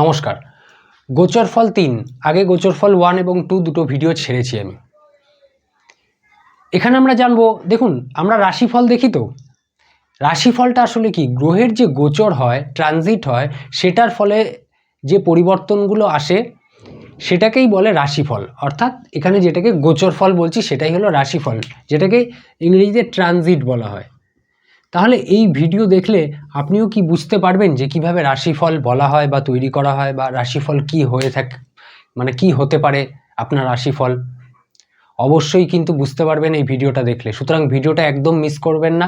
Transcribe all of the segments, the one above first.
নমস্কার। গোচর ফল তিন, আগে গোচর ফল ওয়ান এবং টু দুটো ভিডিও ছেড়েছি আমি। এখানে আমরা জানব, দেখুন, আমরা রাশিফল দেখি তো। রাশিফলটা আসলে কি? গ্রহের যে গোচর হয় ট্রানজিট হয়, সেটার ফলে যে পরিবর্তনগুলো আসে, সেটাকেই বলে রাশিফল। অর্থাৎ এখানে যেটাকে গোচর ফল বলছি, সেটাই হলো রাশিফল, যেটাকে ইংরেজিতে ট্রানজিট বলা হয়। তাহলে এই ভিডিও দেখলে আপনিও কি বুঝতে পারবেন যে কীভাবে রাশিফল বলা হয় বা তৈরি করা হয় বা রাশিফল কি হয়ে থাকে মানে কি হতে পারে আপনার রাশিফল? অবশ্যই কিন্তু বুঝতে পারবেন এই ভিডিওটা দেখলে। সুতরাং ভিডিওটা একদম মিস করবেন না।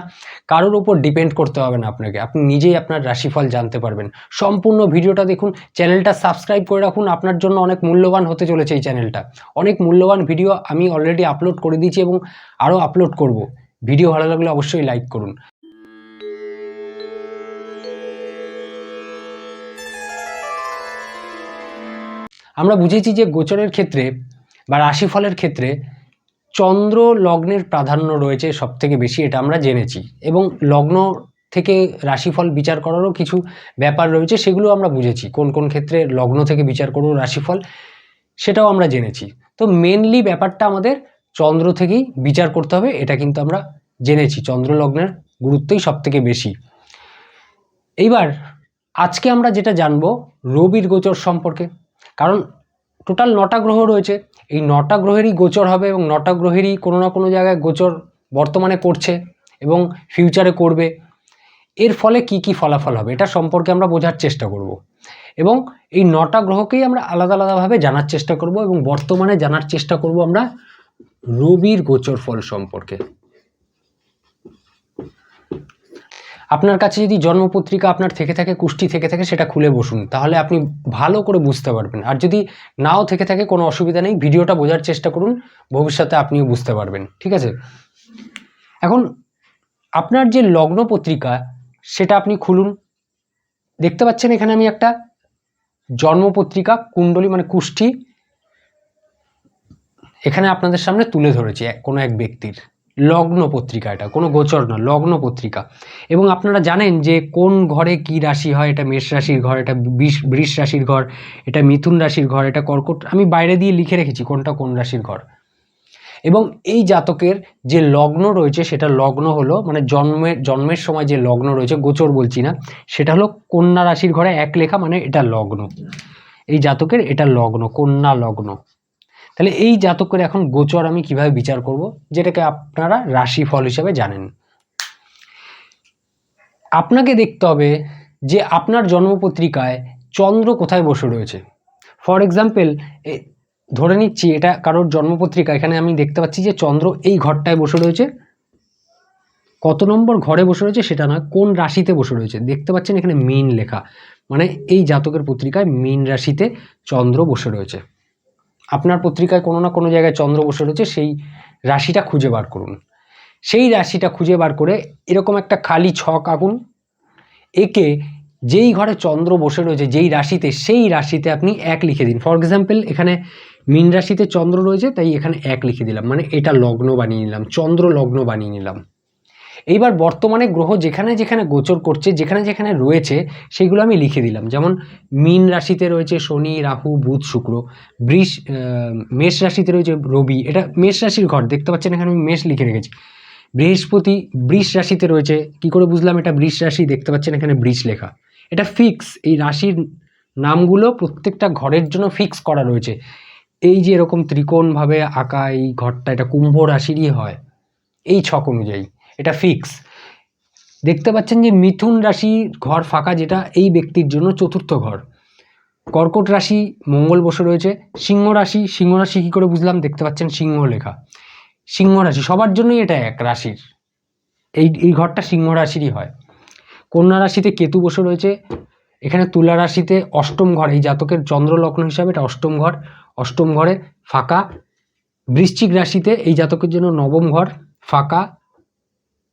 কারোর উপর ডিপেন্ড করতে হবে না আপনাকে। আপনি নিজেই আপনার রাশিফল জানতে পারবেন। সম্পূর্ণ ভিডিওটা দেখুন, চ্যানেলটা সাবস্ক্রাইব করে রাখুন। আপনার জন্য অনেক মূল্যবান হতে চলেছে এই চ্যানেলটা। অনেক মূল্যবান ভিডিও আমি অলরেডি আপলোড করে দিয়েছি এবং আরও আপলোড করব। ভিডিও ভালো লাগলে অবশ্যই লাইক করুন। আমরা বুঝেছি যে গোচরের ক্ষেত্রে বা রাশিফলের ক্ষেত্রে চন্দ্র লগ্নের প্রাধান্য রয়েছে সব থেকে বেশি, এটা আমরা জেনেছি। এবং লগ্ন থেকে রাশিফল বিচার করারও কিছু ব্যাপার রয়েছে সেগুলো আমরা বুঝেছি। কোন কোন ক্ষেত্রে লগ্ন থেকে বিচার করব রাশিফল, সেটাও আমরা জেনেছি। তো মেনলি ব্যাপারটা আমাদের চন্দ্র থেকেই বিচার করতে হবে, এটা কিন্তু আমরা জেনেছি। চন্দ্র লগ্নের গুরুত্বই সব থেকে বেশি। এইবার আজকে আমরা যেটা জানব, রবির গোচর সম্পর্কে। কারণ টোটাল নটা গ্রহ রয়েছে। এই নটা গ্রহেরই গোচর হবে এবং নটা গ্রহেরই কোনো না কোনো জায়গায় গোচর বর্তমানে করছে এবং ফিউচারে করবে। এর ফলে কি কি ফলাফল হবে এটা সম্পর্কে আমরা বোঝার চেষ্টা করব। এবং এই নটা গ্রহকেই আমরা আলাদা আলাদাভাবে জানার চেষ্টা করব এবং বর্তমানে জানার চেষ্টা করব আমরা রবির গোচর ফল সম্পর্কে। আপনার কাছে যদি জন্মপত্রিকা আপনার থেকে থাকে, কুষ্টি থেকে থাকে, সেটা খুলে বসুন। তাহলে আপনি ভালো করে বুঝতে পারবেন। আর যদি নাও থেকে থাকে, কোনো অসুবিধা নেই, ভিডিওটা বোঝার চেষ্টা করুন, ভবিষ্যতে আপনিও বুঝতে পারবেন। ঠিক আছে? এখন, আপনার যে লগ্ন পত্রিকা সেটা আপনি খুলুন। দেখতে পাচ্ছেন এখানে আমি একটা জন্মপত্রিকা, কুণ্ডলী মানে কুষ্টি, এখানে আপনাদের সামনে তুলে ধরেছি কোনো এক ব্যক্তির। লগ্ন পত্রিকা এটা, কোনো গোচর না, লগ্ন পত্রিকা। এবং আপনারা জানেন যে কোন ঘরে কি রাশি হয়, এটা মেষ রাশির ঘর, এটা বিষ, বৃষ রাশির ঘর, এটা মিথুন রাশির ঘর, এটা কর্কট, আমি বাইরে দিয়ে লিখে রেখেছি কোনটা কোন রাশির ঘর। এবং এই জাতকের যে লগ্ন রয়েছে, সেটা লগ্ন হলো মানে জন্মের জন্মের সময় যে লগ্ন রয়েছে, গোচর বলছি না, সেটা হলো কন্যা রাশির ঘরে এক লেখা মানে এটা লগ্ন। এই জাতকের এটা লগ্ন, কন্যা লগ্ন। তাহলে এই জাতকের এখন গোচর আমি কীভাবে বিচার করব? যেটাকে আপনারা রাশিফল হিসাবে জানেন। আপনাকে দেখতে হবে যে আপনার জন্মপত্রিকায় চন্দ্র কোথায় বসে রয়েছে। ফর এক্সাম্পল ধরে নিচ্ছি এটা কারোর জন্মপত্রিকা, এখানে আমি দেখতে পাচ্ছি যে চন্দ্র এই ঘরটায় বসে রয়েছে। কত নম্বর ঘরে বসে রয়েছে সেটা না কোন রাশিতে বসে রয়েছে? দেখতে পাচ্ছেন এখানে মিন লেখা। মানে এই জাতকের পত্রিকায় মিন রাশিতে চন্দ্র বসে রয়েছে। আপনার পত্রিকায় কোনো না কোনো জায়গায় চন্দ্র বসে রয়েছে, সেই রাশিটা খুঁজে বার করুন। সেই রাশিটা খুঁজে বার করে এরকম একটা খালি ছক আঁকুন। একে যেই ঘরে চন্দ্র বসে রয়েছে, যেই রাশিতে, সেই রাশিতে আপনি এক লিখে দিন। ফর এক্সাম্পল, এখানে মীন রাশিতে চন্দ্র রয়েছে, তাই এখানে এক লিখে দিলাম। মানে এটা লগ্ন বানিয়ে নিলাম, চন্দ্র লগ্ন বানিয়ে নিলাম। এইবার বর্তমানে গ্রহ যেখানে যেখানে গোচর করছে, যেখানে যেখানে রয়েছে, সেগুলো আমি লিখে দিলাম। যেমন মীন রাশিতে রয়েছে শনি, রাহু, বুধ, শুক্র। বৃষ মেষ রাশিতে রয়েছে রবি। এটা মেষ রাশির ঘর, দেখতে পাচ্ছেন এখানে আমি মেষ লিখে রেখেছি। বৃহস্পতি, বৃষ রাশিতে রয়েছে, কি করে বুঝলাম এটা? বৃষ রাশি, দেখতে পাচ্ছেন এখানে বৃষ লেখা। এটা ফিক্স এই রাশির নামগুলো প্রত্যেকটা ঘরের জন্য ফিক্স করা রয়েছে। এই যে এরকম ত্রিকোণভাবে আঁকা এই ঘরটা, এটা কুম্ভ রাশিরই হয়। এই ছক অনুযায়ী। এটা ফিক্স দেখতে পাচ্ছেন যে মিথুন রাশি ঘর ফাঁকা, যেটা এই ব্যক্তির জন্য চতুর্থ ঘর। কর্কট রাশি, মঙ্গল বসে রয়েছে। সিংহ রাশি সিংহ রাশি কী করে বুঝলাম? দেখতে পাচ্ছেন সিংহ লেখা। সিংহ রাশি, সবার জন্যই এটা এক রাশির। এই এই ঘরটা সিংহ রাশিরই হয়। কন্যা রাশিতে কেতু বসে রয়েছে। এখানে তুলা রাশিতে অষ্টম ঘর, এই জাতকের চন্দ্র লগ্ন হিসাবে এটা অষ্টম ঘর। অষ্টম ঘরে ফাঁকা। বৃশ্চিক রাশিতে এই জাতকের জন্য নবম ঘর ফাঁকা।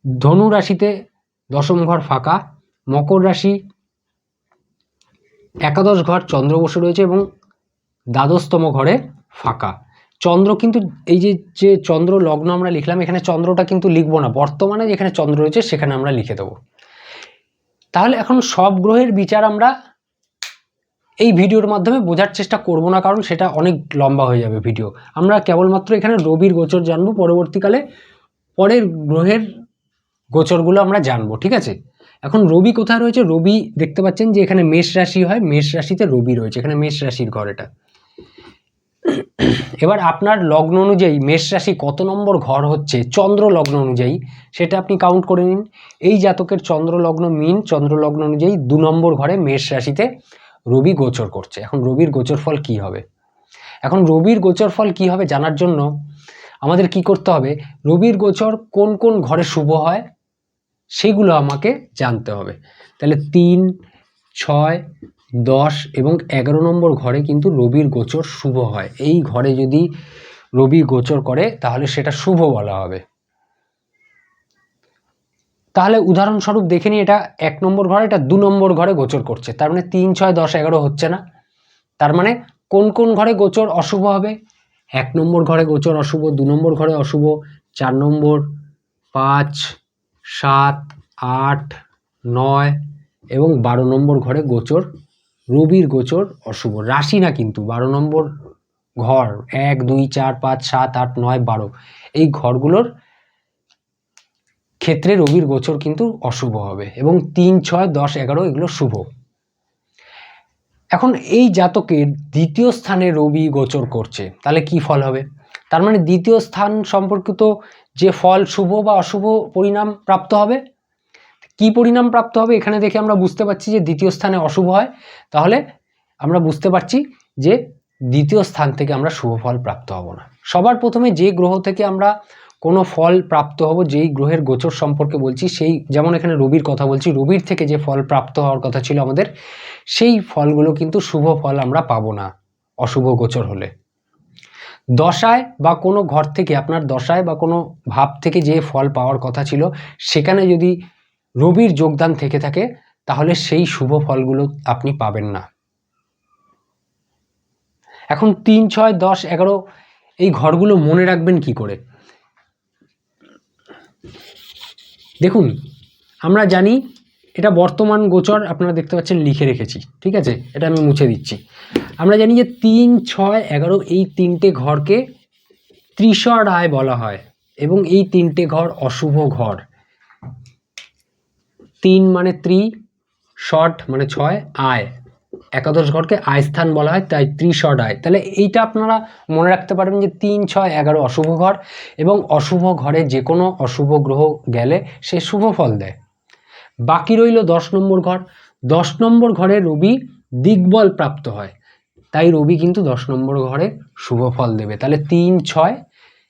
ধনু রাশিতে দশম ঘর ফাঁকা, মকর রাশি একাদশ ঘর চন্দ্র বসে রয়েছে এবং দ্বাদশতম ঘরে ফাঁকা। চন্দ্র কিন্তু এই যে যে চন্দ্র লগ্ন আমরা লিখলাম, এখানে চন্দ্রটা কিন্তু লিখব না। বর্তমানে যেখানে চন্দ্র রয়েছে, সেখানে আমরা লিখে দেবো। তাহলে এখন সব গ্রহের বিচার আমরা এই ভিডিওর মাধ্যমে বোঝার চেষ্টা করব না, কারণ সেটা অনেক লম্বা হয়ে যাবে ভিডিও। আমরা কেবলমাত্র এখানে রবির গোচর জানব, পরবর্তীকালে পরের গ্রহের গোচরগুলো আমরা জানব, ঠিক আছে? এখন রবি কোথায় রয়েছে? রবি দেখতে পাচ্ছেন যে এখানে মেষ রাশি হয়, মেষ রাশিতে রবি রয়েছে, এখানে মেষ রাশির ঘর এটা। এবার আপনার লগ্ন অনুযায়ী মেষ রাশি কত নম্বর ঘর হচ্ছে? চন্দ্র লগ্ন অনুযায়ী, সেটা আপনি কাউন্ট করে নিন। এই জাতকের চন্দ্র লগ্ন মিন, চন্দ্র লগ্ন অনুযায়ী দু নম্বর ঘরে মেষ রাশিতে রবি গোচর করছে। এখন রবির গোচর ফল কি হবে? এখন রবির গোচর ফল কি হবে জানার জন্য আমাদের কি করতে হবে? রবির গোচর কোন কোন ঘরে শুভ হয়? সেগুলো আমাকে জানতে হবে। তাহলে তিন, ছয়, দশ এবং এগারো নম্বর ঘরে কিন্তু রবির গোচর শুভ হয়। এই ঘরে যদি রবি গোচর করে, তাহলে সেটা শুভ বলা হবে। তাহলে উদাহরণস্বরূপ দেখে নিই, এটা এক নম্বর ঘরে, এটা দু নম্বর ঘরে গোচর করছে। তার মানে তিন, ছয়, দশ, এগারো হচ্ছে না। তার মানে কোন কোন ঘরে গোচর অশুভ হবে? এক নম্বর ঘরে গোচর অশুভ, দু নম্বর ঘরে অশুভ, চার নম্বর, পাঁচ সাত, আট, নয় এবং বারো নম্বর ঘরে গোচর, রবির গোচর অশুভ। রাশি না কিন্তু, বারো নম্বর ঘর, এক, দুই, চার, পাঁচ, সাত, আট, নয়, বারো। এই ঘরগুলোর ক্ষেত্রে রবির গোচর কিন্তু অশুভ হবে এবং তিন, ছয়, দশ, এগারো এগুলো শুভ। এখন এই জাতকের দ্বিতীয় স্থানে রবি গোচর করছে, তাহলে কি ফল হবে? তার মানে দ্বিতীয় স্থান সম্পর্কিত যে ফল শুভ বা অশুভ পরিণাম প্রাপ্ত হবে, কি পরিণাম প্রাপ্ত হবে এখানে দেখে আমরা বুঝতে পারছি যে দ্বিতীয় স্থানে অশুভ হয়। তাহলে আমরা বুঝতে পারছি যে দ্বিতীয় স্থান থেকে আমরা শুভ ফল প্রাপ্ত হব না। সবার প্রথমে যে গ্রহ থেকে আমরা কোনো ফল প্রাপ্ত হব, যেই গ্রহের গোচর সম্পর্কে বলছি, সেই যেমন এখানে রবির কথা বলছি, রবির থেকে যে ফল প্রাপ্ত হওয়ার কথা ছিল আমাদের, সেই ফলগুলো কিন্তু শুভ ফল আমরা পাবো না, অশুভ গোচর হলে। দশায় বা কোনো ঘর থেকে, আপনার দশায় বা কোনো ভাব থেকে যে ফল পাওয়ার কথা ছিল, সেখানে যদি রবির যোগদান থেকে থাকে, তাহলে সেই শুভ ফলগুলো আপনি পাবেন না। এখন তিন, ছয়, দশ, এগারো, এই ঘরগুলো মনে রাখবেন কি করে? দেখুন, আমরা জানি এটা বর্তমান গোচর আপনারা দেখতে পাচ্ছেন, লিখে রেখেছি, ঠিক আছে? এটা আমি মুছে দিচ্ছি। আমরা জানি যে তিন, ছয়, এগারো এই তিনটে ঘরকে ত্রিশর আয় বলা হয় এবং এই তিনটে ঘর অশুভ ঘর। তিন মানে ত্রি শর্ট মানে ছয়, আয়। একাদশ ঘরকে আয় স্থান বলা হয়, তাই ত্রিশড আয় তাহলে এইটা আপনারা মনে রাখতে পারবেন যে তিন, ছয়, এগারো অশুভ ঘর এবং অশুভ ঘরে যে কোনো অশুভ গ্রহ গেলে সে শুভ ফল দেয়। বাকি রইল দশ নম্বর ঘর। দশ নম্বর ঘরে রবি দিগ্বল প্রাপ্ত হয়। তাই রবি কিন্তু দশ নম্বর ঘরে শুভ ফল দেবে। তাহলে তিন, ছয়,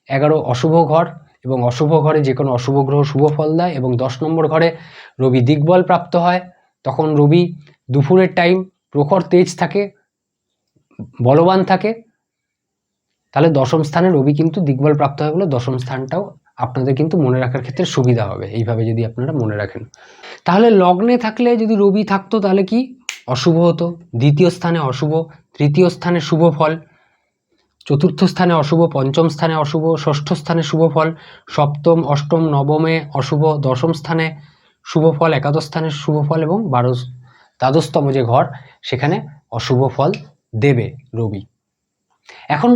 এগারো অশুভ ঘর এবং অশুভ ঘরে যে কোনো অশুভ গ্রহ শুভ ফল দেয় এবং দশ নম্বর ঘরে রবি দিগ্বল প্রাপ্ত হয়, তখন রবি দুপুরের টাইম প্রখর তেজ থাকে, বলবান থাকে। তাহলে দশম স্থানে রবি কিন্তু দিগ্বল প্রাপ্ত হয় বলে দশম স্থানটাও আপনাদের কিন্তু মনে রাখার ক্ষেত্রে সুবিধা হবে, এইভাবে যদি আপনারা মনে রাখেন। তাহলে লগ্নে থাকলে যদি রবি থাকতো তাহলে কি? অশুভ হতো। দ্বিতীয় স্থানে অশুভ, তৃতীয় স্থানে শুভ ফল, চতুর্থ স্থানে অশুভ, পঞ্চম স্থানে অশুভ, ষষ্ঠ স্থানে শুভ ফল, সপ্তম, অষ্টম, নবমে অশুভ, দশম স্থানে শুভ ফল, একাদশ স্থানে শুভ ফল এবং বারো দ্বাদশতম যে ঘর, সেখানে অশুভ ফল দেবে রবি। এখন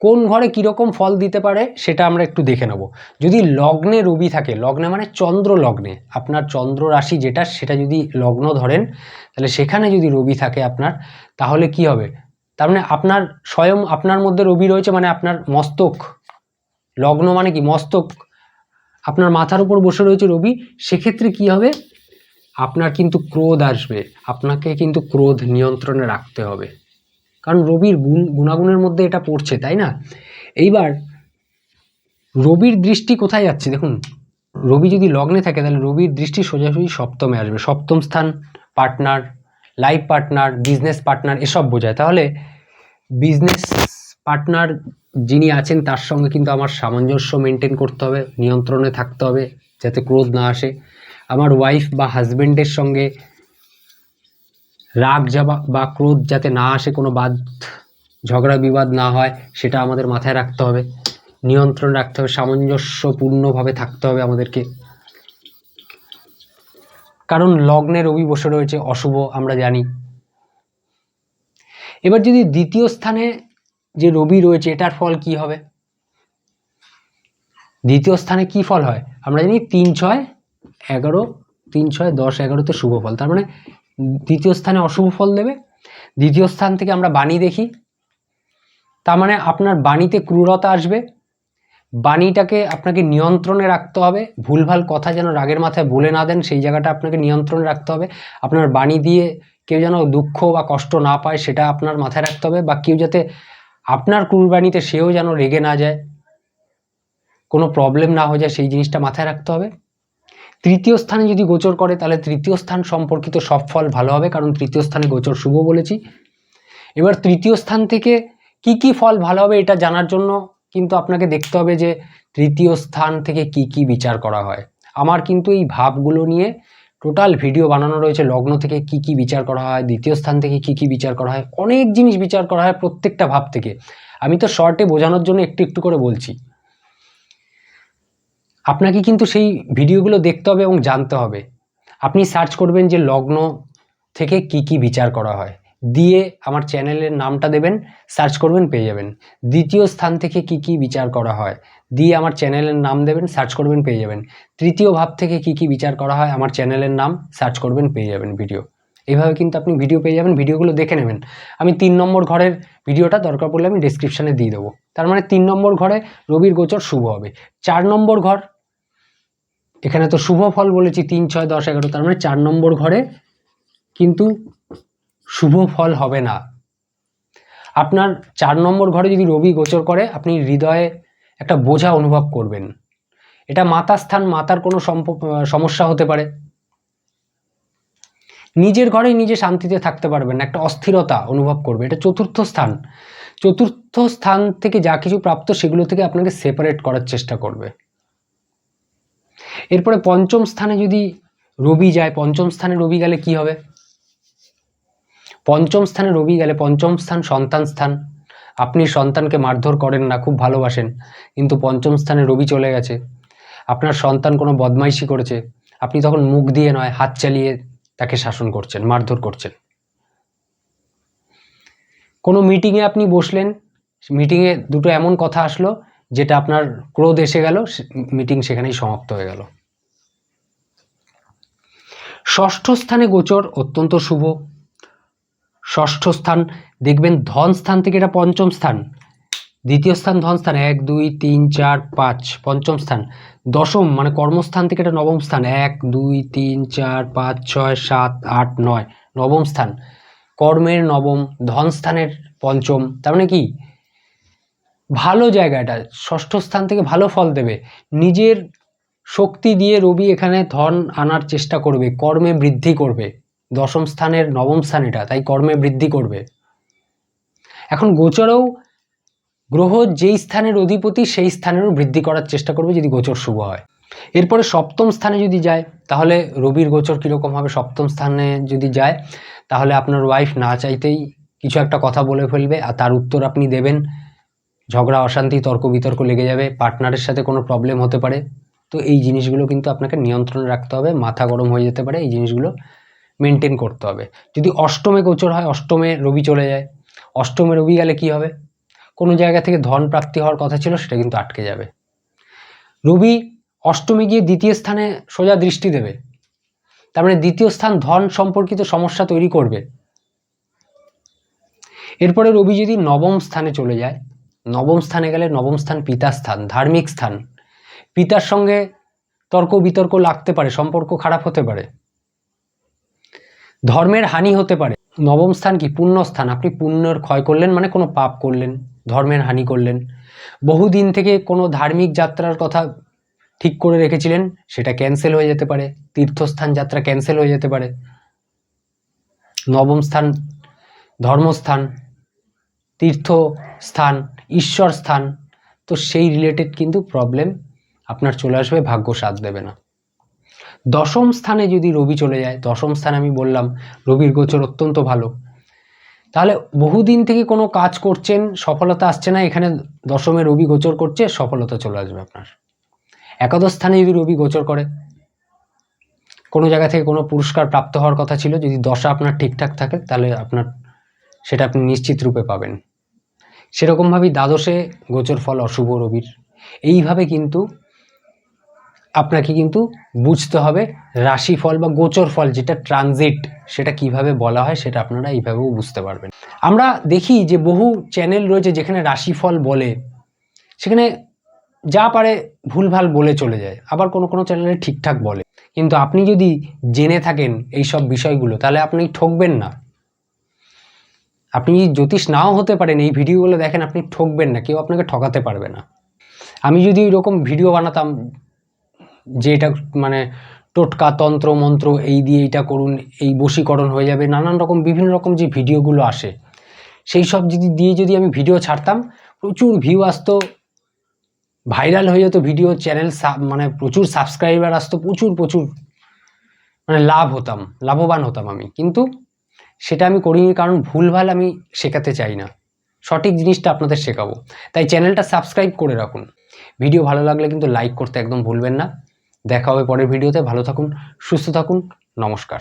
কোন ঘরে কীরকম ফল দিতে পারে সেটা আমরা একটু দেখে নেব। যদি লগ্নে রবি থাকে, লগ্নে মানে চন্দ্র লগ্নে, আপনার চন্দ্র রাশি যেটা, সেটা যদি লগ্ন ধরেন, তাহলে সেখানে যদি রবি থাকে আপনার, তাহলে কি হবে? তার মানে আপনার স্বয়ং আপনার মধ্যে রবি রয়েছে মানে আপনার মস্তক। লগ্ন মানে কি? মস্তক। আপনার মাথার উপর বসে রয়েছে রবি, সেক্ষেত্রে কি হবে? আপনার কিন্তু ক্রোধ আসবে। আপনাকে কিন্তু ক্রোধ নিয়ন্ত্রণে রাখতে হবে। কারণ রবির গুণ গুণাগুণের মধ্যে এটা পড়ছে, তাই না? এইবার রবির দৃষ্টি কোথায় যাচ্ছে? দেখুন, রবি যদি লগ্নে থাকে, তাহলে রবির দৃষ্টি সোজাসুজি সপ্তমে আসবে। সপ্তম স্থান, partner, life partner, business partner, এসব বোঝায়। তাহলে বিজনেস পার্টনার যিনি আছেন, তার সঙ্গে কিন্তু আমার সামঞ্জস্য মেনটেন করতে হবে, নিয়ন্ত্রণে থাকতে হবে, যাতে ক্রোধ না আসে। আমার ওয়াইফ বা হাজবেন্ডের সঙ্গে রাগ যাবা বা ক্রোধ যাতে না আসে, কোনো বাদ, ঝগড়া, বিবাদ না হয়, সেটা আমাদের মাথায় রাখতে হবে। নিয়ন্ত্রণ রাখতে হবে, সামঞ্জস্যপূর্ণভাবে থাকতে হবে আমাদেরকে। কারণ লগ্নে রবি বসে রয়েছে, অশুভ আমরা জানি। এবার যদি দ্বিতীয় স্থানে যে রবি রয়েছে, এটার ফল কি হবে? দ্বিতীয় স্থানে কি ফল হয়? আমরা জানি তিন ছয় এগারো, তিন ছয় দশ এগারোতে শুভ ফল। তার মানে দ্বিতীয় স্থানে অশুভ ফল দেবে। দ্বিতীয় স্থান থেকে আমরা বাণী দেখি। তার মানে আপনার বাণীতে ক্রূরতা আসবে। বাণীটাকে আপনাকে নিয়ন্ত্রণে রাখতে হবে। ভুলভাল কথা যেন রাগের মাথায় বলে না দেন, সেই জায়গাটা আপনাকে নিয়ন্ত্রণে রাখতে হবে। আপনার বাণী দিয়ে কেউ যেন দুঃখ বা কষ্ট না পায়, সেটা আপনার মাথায় রাখতে হবে বা কেউ যাতে আপনার কুরবানিতে সেও যেন রেগে না যায়, কোনো প্রবলেম না হয়ে যায়, সেই জিনিসটা মাথায় রাখতে হবে। তৃতীয় স্থানে যদি গোচর করে, তাহলে তৃতীয় স্থান সম্পর্কিত সব ফল ভালো হবে, কারণ তৃতীয় স্থানে গোচর শুভ বলেছি। এবার তৃতীয় স্থান থেকে কি কি ফল ভালো হবে এটা জানার জন্য কিন্তু আপনাকে দেখতে হবে যে তৃতীয় স্থান থেকে কি কি বিচার করা হয়। আমার কিন্তু এই ভাবগুলো নিয়ে টোটাল ভিডিও বানানো রয়েছে, লগ্ন থেকে কি কি বিচার করা হয়, দ্বিতীয় স্থান থেকে কি কি বিচার করা হয়, অনেক জিনিস বিচার করা হয় প্রত্যেকটা ভাব থেকে। আমি তো শর্টে বোঝানোর জন্য একটু একটু করে বলছি। আপনাকে কিন্তু সেই ভিডিওগুলো দেখতে হবে এবং জানতে হবে। আপনি সার্চ করবেন যে লগ্ন থেকে কি কি বিচার করা হয়। দিয়ে আমার চ্যানেলের নামটা দেবেন সার্চ করবেন, পেয়ে যাবেন। দ্বিতীয় স্থান থেকে কি কি বিচার করা হয়, দিয়ে আমার চ্যানেলের নাম দেবেন সার্চ করবেন, পেয়ে যাবেন। তৃতীয় ভাব থেকে কি কি বিচার করা হয়, আমার চ্যানেলের নাম সার্চ করবেন, পেয়ে যাবেন ভিডিও এভাবে কিন্তু আপনি ভিডিও পেয়ে যাবেন ভিডিওগুলো দেখে নেবেন। আমি তিন নম্বর ঘরের ভিডিওটা দরকার পড়লে আমি ডিসক্রিপশানে দিয়ে দেবো। তার মানে তিন নম্বর ঘরে রবির গোচর শুভ হবে। চার নম্বর ঘর এখানে তো শুভ ফল বলেছি, তিন, ছয়, দশ, এগারো, তার মানে চার নম্বর ঘরে কিন্তু শুভ ফল হবে না। আপনার চার নম্বর ঘরে যদি রবি গোচর করে, আপনি হৃদয়ে একটা বোঝা অনুভব করবেন। এটা মাতা স্থান মাতার কোনো সমস্যা হতে পারে। নিজের ঘরেই নিজে শান্তিতে থাকতে পারবেন একটা অস্থিরতা অনুভব করবে। এটা চতুর্থ স্থান। চতুর্থ স্থান থেকে যা কিছু প্রাপ্ত, সেগুলো থেকে আপনাকে সেপারেট করার চেষ্টা করবে। এরপরে পঞ্চম স্থানে যদি রবি যায়, পঞ্চম স্থানে রবি গেলে কি হবে? পঞ্চম স্থানে রবি গেলে পঞ্চম স্থান সন্তান স্থান। আপনি সন্তানকে মারধর করেন না, খুব ভালোবাসেন, কিন্তু পঞ্চম স্থানে রবি চলে গেছে। আপনার সন্তান কোনো বদমাইশি করেছে, আপনি তখন মুখ দিয়ে নয়, হাত চালিয়ে তাকে শাসন করছেন, মারধর করছেন। কোনো মিটিংয়ে আপনি বসলেন মিটিংয়ে দুটো এমন কথা আসলো যেটা আপনার ক্রোধ এসে গেল মিটিং সেখানেই সমাপ্ত হয়ে গেল। ষষ্ঠ স্থানে গোচর অত্যন্ত শুভ। ষষ্ঠ স্থান, দেখবেন ধন স্থান থেকে এটা পঞ্চম স্থান। দ্বিতীয় স্থান ধন স্থান, এক, দুই, তিন, চার, পাঁচ, পঞ্চম স্থান। দশম মানে কর্মস্থান থেকে এটা নবম স্থান, এক, দুই, তিন, চার, পাঁচ, ছয়, সাত, আট, নয়, নবম স্থান। কর্মের নবম, ধন স্থানের পঞ্চম, তার মানে কি? ভালো জায়গাটা, ষষ্ঠ স্থান থেকে ভালো ফল দেবে। নিজের শক্তি দিয়ে রবি এখানে ধন আনার চেষ্টা করবে, কর্মে বৃদ্ধি করবে। দশম স্থানের নবম স্থান এটা, তাই কর্মে বৃদ্ধি করবে। এখন গোচরেও গ্রহ যেই স্থানের অধিপতি, সেই স্থানেরও বৃদ্ধি করার চেষ্টা করবে যদি গোচর শুভ হয়। এরপরে সপ্তম স্থানে যদি যায়, তাহলে রবির গোচর কীরকম হবে? সপ্তম স্থানে যদি যায়, তাহলে আপনার ওয়াইফ না চাইতেই কিছু একটা কথা বলে ফেলবে, আর তার উত্তর আপনি দেবেন। ঝগড়া, অশান্তি তর্ক বিতর্ক লেগে যাবে পার্টনারের সাথে কোনো প্রবলেম হতে পারে। তো এই জিনিসগুলো কিন্তু আপনাকে নিয়ন্ত্রণে রাখতে হবে, মাথা গরম হয়ে যেতে পারে, এই জিনিসগুলো মেনটেন করতে হবে। যদি অষ্টমে গোচর হয়, অষ্টমে রবি চলে যায়, অষ্টমে রবি গেলে কি হবে? কোনো জায়গা থেকে ধন প্রাপ্তি হওয়ার কথা ছিল, সেটা কিন্তু আটকে যাবে। রবি অষ্টমে গিয়ে দ্বিতীয় স্থানে সোজা দৃষ্টি দেবে। তার মানে দ্বিতীয় স্থান ধন সম্পর্কিত সমস্যা তৈরি করবে। এরপরে রবি যদি নবম স্থানে চলে যায় নবম স্থানে গেলে নবম স্থান পিতা স্থান, ধার্মিক স্থান। পিতার সঙ্গে তর্ক বিতর্ক লাগতে পারে, সম্পর্ক খারাপ হতে পারে। ধর্মের হানি হতে পারে। নবম স্থান কি? পুণ্য স্থান। আপনি পুণ্যের ক্ষয় করলেন মানে কোনো পাপ করলেন, ধর্মের হানি করলেন। বহুদিন থেকে কোনো ধার্মিক যাত্রার কথা ঠিক করে রেখেছিলেন, সেটা ক্যান্সেল হয়ে যেতে পারে। তীর্থস্থান যাত্রা ক্যান্সেল হয়ে যেতে পারে। নবম স্থান ধর্মস্থান, তীর্থস্থান ঈশ্বর স্থান, তো সেই রিলেটেড কিন্তু প্রবলেম আপনার চলে আসবে, ভাগ্য সাথ দেবে না। দশম স্থানে যদি রবি চলে যায়, দশম স্থানে আমি বললাম, রবির গোচর অত্যন্ত ভালো। তাহলে বহুদিন থেকে কোনো কাজ করছেন, সফলতা আসছে না, এখানে দশমে রবি গোচর করছে, সফলতা চলে আসবে আপনার। একাদশ স্থানে যদি রবি গোচর করে, কোনো জায়গা থেকে কোনো পুরস্কার প্রাপ্ত হওয়ার কথা ছিল, যদি দশা আপনার ঠিকঠাক থাকে, তাহলে আপনার, সেটা আপনি নিশ্চিত রূপে পাবেন। সেরকমভাবেই দ্বাদশে গোচর ফল অশুভ রবির। এইভাবে কিন্তু আপনাকে কিন্তু বুঝতে হবে রাশিফল বা গোচর ফল যেটা ট্রানজিট সেটা কীভাবে বলা হয় সেটা আপনারা এইভাবেও বুঝতে পারবেন। আমরা দেখি যে বহু চ্যানেল রয়েছে যেখানে রাশিফল বলে, সেখানে যা পারে ভুলভাল বলে চলে যায়, আবার কোনো কোনো চ্যানেলে ঠিকঠাক বলে। কিন্তু আপনি যদি জেনে থাকেন এই সব বিষয়গুলো, তাহলে আপনি ঠকবেন না। আপনি জ্যোতিষ নাও হতে পারেন, এই ভিডিওগুলো দেখেন আপনি ঠকবেন না, কেউ আপনাকে ঠকাতে পারবে না। আমি যদি এরকম ভিডিও বানাতাম যে এটা মানে টোটকা তন্ত্র, মন্ত্র, এই দিয়ে এইটা করুন, এই বশীকরণ হয়ে যাবে, নানান রকম, বিভিন্ন রকম যে ভিডিওগুলো আসে, সেই সব যদি দিয়ে যদি আমি ভিডিও ছাড়তাম, প্রচুর ভিউ আসতো ভাইরাল হয়ে যেত ভিডিও চ্যানেল মানে প্রচুর সাবস্ক্রাইবার আসতো, প্রচুর প্রচুর মানে লাভ হতাম, লাভবান হতাম আমি। কিন্তু সেটা আমি করিনি কারণ ভুলভাল আমি শেখাতে চাই না। সঠিক জিনিসটা আপনাদের শেখাবো। তাই চ্যানেলটা সাবস্ক্রাইব করে রাখুন। ভিডিও ভালো লাগলে কিন্তু লাইক করতে একদম ভুলবেন না। দেখা হবে পরের ভিডিওতে। ভালো থাকুন, সুস্থ থাকুন। নমস্কার।